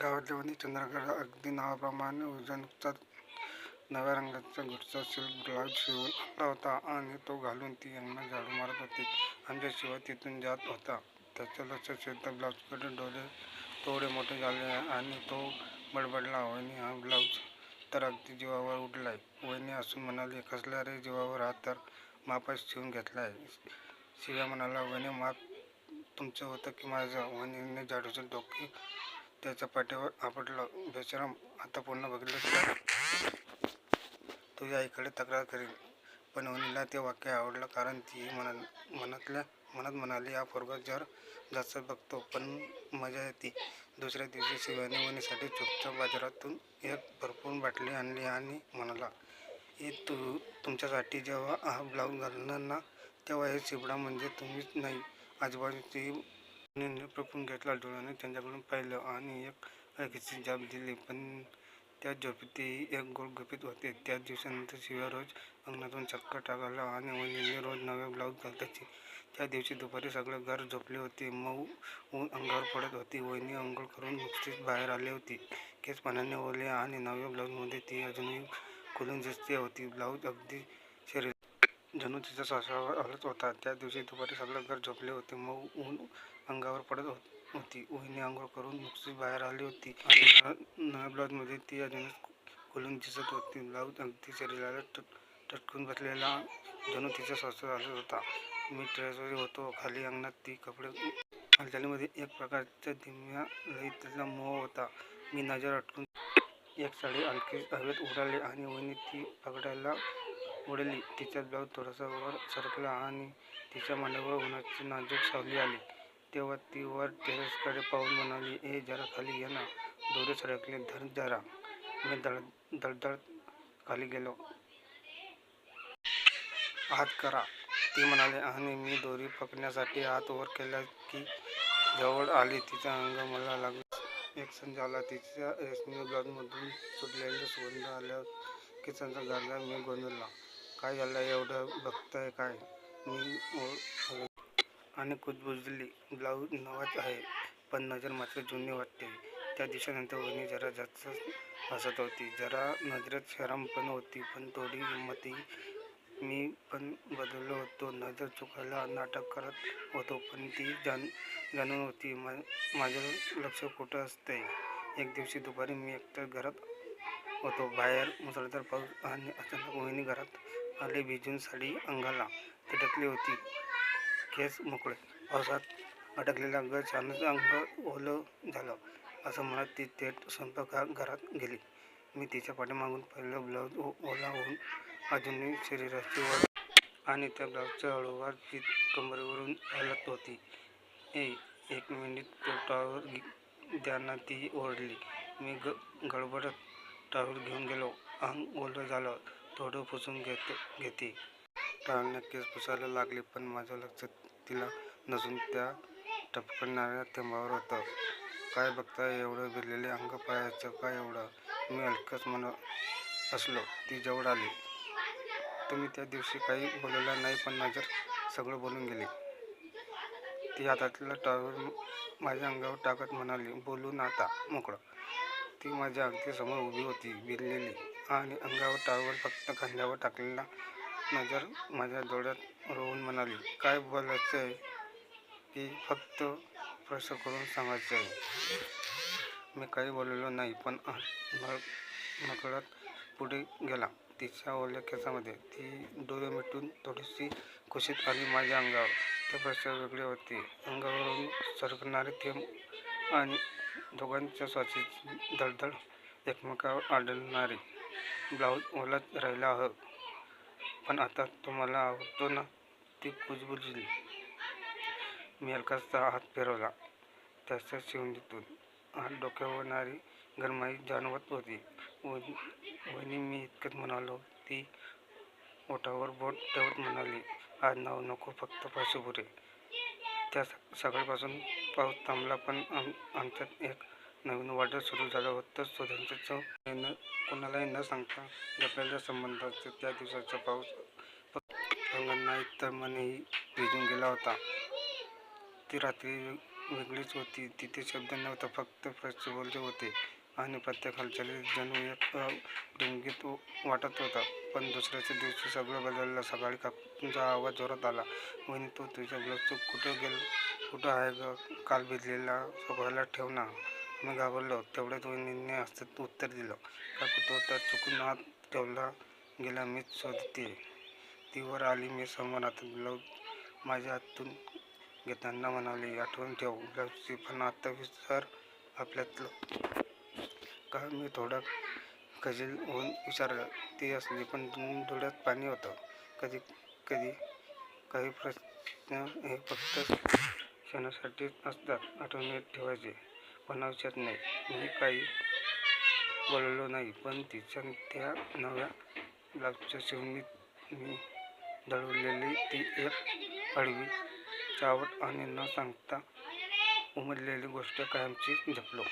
गावातल्या वनी चंद्राकडे अगदी नावाप्रमाणे उजळणीचा नव्या रंगाचा घुटचा सिल्क ब्लाऊज शिवून आला होता आणि तो घालून ती अंगणात झाडू मारत होती. आमच्याशिवाय तिथून जात होता. त्याचं लक्ष शेतात ब्लाऊजकडे. डोळे थोडे मोठे झाले आणि तो बडबडला, वहिनी हा ब्लाऊज तर अगदी जीवावर उठलाय. वहिनी असून म्हणाली, कसला रे जीवावर हा तर मापास शिवून घेतलाय. शिव्या म्हणाला, वहिनी माप तुमचं होतं की माझं? वहिनीने झाडूचं डोके त्याच्या पाठीवर आपटला. बेचाराम आता पुन्हा बघितलंस तर तुझ्या आईकडे तक्रार करील पण वहिनीला ते वाक्य आवडलं कारण ती मनातल्या मनात म्हणाली, हा पोरगा जर जास्तच बघतो पण मजा येते. दुसऱ्या दिवशी शिव्याने वनीसाठी चुपचाप बाजारातून एक भरपूर बाटली आणली आणि म्हणाला, हे तू तुमच्यासाठी जेव्हा हा ब्लाऊज घालणार ना, तेव्हा हे चिबडा म्हणजे तुम्हीच नाही, आजूबाजूची प्रपून घेतला. डोळ्याने त्यांच्याकडून पाहिलं आणि एक हलकीशी जाब दिली. पण त्या झोपेतही एक गूढ गपीत होते. त्या दिवसानंतर शिव्या रोज अंगणातून चक्कर टाकायला आणि वहिनी रोज नवे ब्लाऊज घालताची त्या दिवशी दुपारी सगळे घर झोपले होते. मऊ ऊन अंगावर पडत होती वहिनी अंघोळ करून नुकतीच बाहेर आली होती. केस पाण्याने ओले आणि नव्या ब्लाऊजमध्ये ती अजूनही खुलून दिसते होती. ब्लाऊज अगदी शरीर जणू तिच्या श्वासावर हलत होता. त्या दिवशी दुपारी सगळं घर झोपले होते. मऊ ऊन अंगावर पडत होती. वहिनी अंघोळ करून नुकतीच बाहेर आली होती आणि नव्या ब्लाऊजमध्ये ती अजूनही खुलून दिसत होती. ब्लाऊज अगदी शरीराला टटकून बसलेला, जणू तिच्या श्वासावर हलत होता. मी ट्रेसवर होतो. खाली अंगणात ती कपडे हालचालीमध्ये एक एक धिम्या धीम्या लयीतला मोह होता. मी नजर अटकून एक साडी हलके हवेत उडाले आणि वहिनी ती पकडायला उडली तिचा ब्लाऊज थोडासा वर सरकला आणि तिच्या मांडावर उन्हाची नाजूक सावली आली. तेव्हा ती वर टेरेसकडे पाहून म्हणाली, ए जरा खाली ये ना, दोरे सरकले, धर जरा. मी धडधडत खाली गेलो. हात करा, ती म्हणाली आणि मी दोरी पकडण्यासाठी हात वर केला की जवळ आली. तिचा अंग मला लागला एक संज आला तिच्या रेशमी ब्लाऊजमधून सुटलेला सुगंध आल्यावर केसांचा गारव्यात मी गोंधळला काय झालं एवढं बघताय काय? मी आणि कुजबुजली. ब्लाऊज नवाच आहे, पण नजर मात्र जुनी वाटते त्या दिवसानंतर वहिनी जरा जास्तच हसत होती. जरा नजरेत शरम पण होती, पण थोडी हिंमतही. मी पण बदललो होतो. नजर चुकायला नाटक करत होतो. पण ती जाणून होती, माझं लक्ष कुठं असते एक दिवशी दुपारी मी एकटं घरात होतो. बाहेर मुसळधार पाऊस आणि अचानक वहिनी घरात आली. भिजून साडी अंगाला थिरकली होती. केस मोकळे. पावसात अडकलेलं अंग छानच अंग ओलं झालं, असं म्हणत ती थेट स्वयंपाकघरात गेली. मी तिच्या पाठीमागून पहिलं ब्लाऊज ओला होऊन अजूनही शरीराची वर आणि त्या ब्लाऊजच्या हळूवार ती कंबरेवरून हलत होती. ए, एक मिनिट, तो टॉवेल ती ओरडली. मी ग गडबडत टावर घेऊन गेलो. अंग ओलं झालं, थोडं पुसून घेते. टाळण्या केस पुसायला लागली पण माझं लक्ष तिला नसून त्या टपकणाऱ्या थेंबावर होतं. काय बघता एवढं भिरलेले अंग पाहायचं का एवढं? मी हलकंच म्हण असलो. ती जवळ आली. तुम्ही त्या दिवशी काही बोलला नाही, पण नजर सगळं बोलून गेली. ती हातातलं टॉवर माझ्या अंगावर टाकत म्हणाली, बोलून आता मोकळं. ती माझ्या अगदी समोर उभी होती, बिरलेली आणि अंगावर टाळवर फक्त खांद्यावर टाकलेला नजर माझ्या डोळ्यात रोवून म्हणाली, काय बोलायचं आहे की फक्त प्रश्न करून सांगायचं आहे मी काही बोललो नाही, पण नकळत पुढे गेला तिच्या ओल्या केसामध्ये ती डोळे मिटून थोडीशी खुशीत आली माझ्या अंगावर. ते प्रश्न वेगळे होते. अंगावरून सरकणारे थेंब आणि दोघांच्या श्वासांची धडधड एकमेकावर आढळणारे ब्लाऊज ओलाच राहिला, हं, पण आता तुम्हाला आवडतो ना, ती कुजबुजली. मी हलकासा हात फिरवला त्याच्या शिवणीतून हात डोक्यावरणारी गरमाई जाणवत होती. वहिनी, मी इतकंच म्हणालो. ती ओठावर बोट ठेवत म्हणाली, आज नाव नको, फक्त स्पर्श त्या सकाळपासून पाऊस थांबला, पण आमच्यात एक नवीन वादळ सुरू झालं होतं. शोधांचं. कोणालाही न सांगता जपलेल्या संबंधाचं त्या दिवसाचा पाऊस फक्त नाही, तर मनही भिजून गेला होता ती रात्री वेगळीच होती तिथे शब्द नव्हता फक्त प्रश्न बोलले होते आणि प्रत्येक हालचाली जणू एक डुंगीत वाटत होता. पण दुसऱ्याच्या दिवशी सगळं बदललं. सकाळी काकूंचा आवाज जोरात आला. वहिनी तो तुझा ब्लाऊज कुठं गेल? कुठं आहे ग? काल भिजलेला सगळ्याला ठेव ना. मी घाबरलो. तेवढ्यात वहिनीने हसत उत्तर दिलं. काकू तो तर चुकून हात ठेवला गेला. मीच शोधते. ती वर आली. मी समोर आता ब्लाऊज माझ्या हातून घेताना म्हणाले आठवण ठेव. ब्लाऊजची पण आता विसर आपल्यातलं का? मी थोडा खजील होऊन विचारलं ती असली पण डोळ्यात पाणी होतं. कधी कधी काही प्रश्न हे फक्त क्षणासाठीच असतात आठवणीत ठेवायचे. पण आयुष्यात नाही. मी काही बोललो नाही पण तिच्या त्या नव्या ब्लाऊजच्या शिवणीत मी दळवलेली ती एक अडवी चावट आणि न सांगता उमरलेली गोष्ट कायमची झपलो